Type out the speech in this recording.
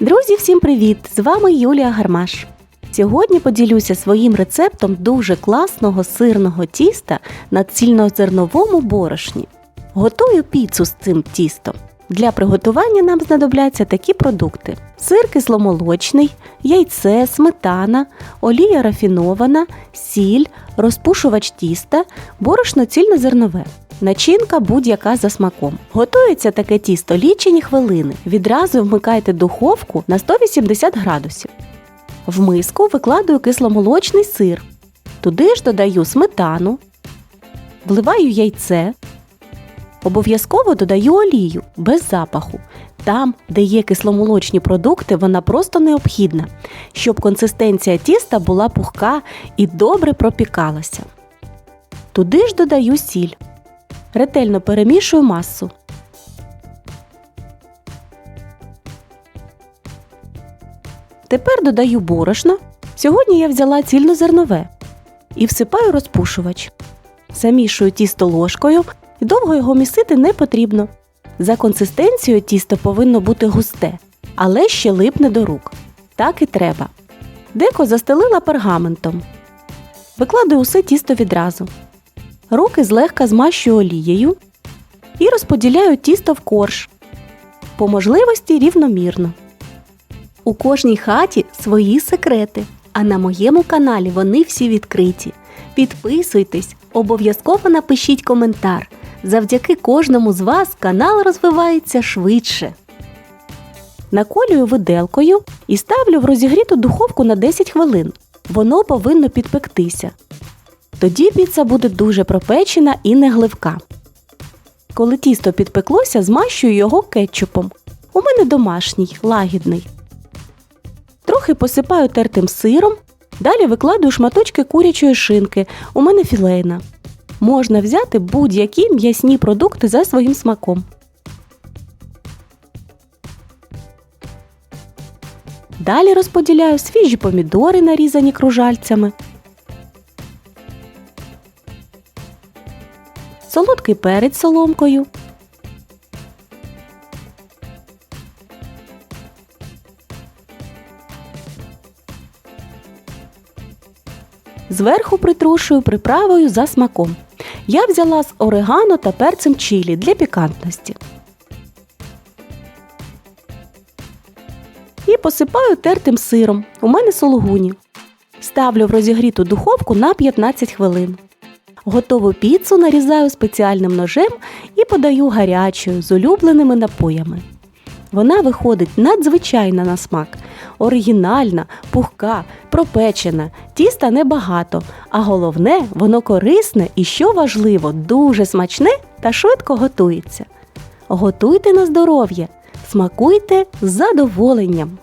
Друзі, всім привіт! З вами Юлія Гармаш. Сьогодні поділюся своїм рецептом дуже класного сирного тіста на цільнозерновому борошні. Готую піцу з цим тістом. Для приготування нам знадобляться такі продукти: сир кисломолочний, яйце, сметана, олія рафінована, сіль, розпушувач тіста, борошно цільнозернове. Начинка будь-яка за смаком. Готується таке тісто лічені хвилини. Відразу вмикайте духовку на 180 градусів. В миску викладаю кисломолочний сир. Туди ж додаю сметану, вливаю яйце. Обов'язково додаю олію без запаху. Там, де є кисломолочні продукти, вона просто необхідна, щоб консистенція тіста була пухка і добре пропікалася. Туди ж додаю сіль. Ретельно перемішую масу. Тепер додаю борошно. Сьогодні я взяла цільнозернове і всипаю розпушувач. Замішую тісто ложкою і довго його місити не потрібно. За консистенцією тісто повинно бути густе, але ще липне до рук. Так і треба. Деко застелила пергаментом. Викладаю усе тісто відразу. Руки злегка змащую олією і розподіляю тісто в корж. По можливості рівномірно. У кожній хаті свої секрети, а на моєму каналі вони всі відкриті. Підписуйтесь, обов'язково напишіть коментар. Завдяки кожному з вас канал розвивається швидше. Наколюю виделкою і ставлю в розігріту духовку на 10 хвилин. Воно повинно підпектися. Тоді піца буде дуже пропечена і не гливка. Коли тісто підпеклося, змащую його кетчупом. У мене домашній, лагідний. Трохи посипаю тертим сиром. Далі викладаю шматочки курячої шинки. У мене філейна. Можна взяти будь-які м'ясні продукти за своїм смаком. Далі розподіляю свіжі помідори, нарізані кружальцями. Солодкий перець соломкою. Зверху притрушую приправою за смаком. Я взяла з орегано та перцем чилі для пікантності. І посипаю тертим сиром. У мене сулугуні. Ставлю в розігріту духовку на 15 хвилин. Готову піцу нарізаю спеціальним ножем і подаю гарячою з улюбленими напоями. Вона виходить надзвичайна на смак, оригінальна, пухка, пропечена, тіста небагато, а головне, воно корисне і, що важливо, дуже смачне та швидко готується. Готуйте на здоров'я, смакуйте з задоволенням.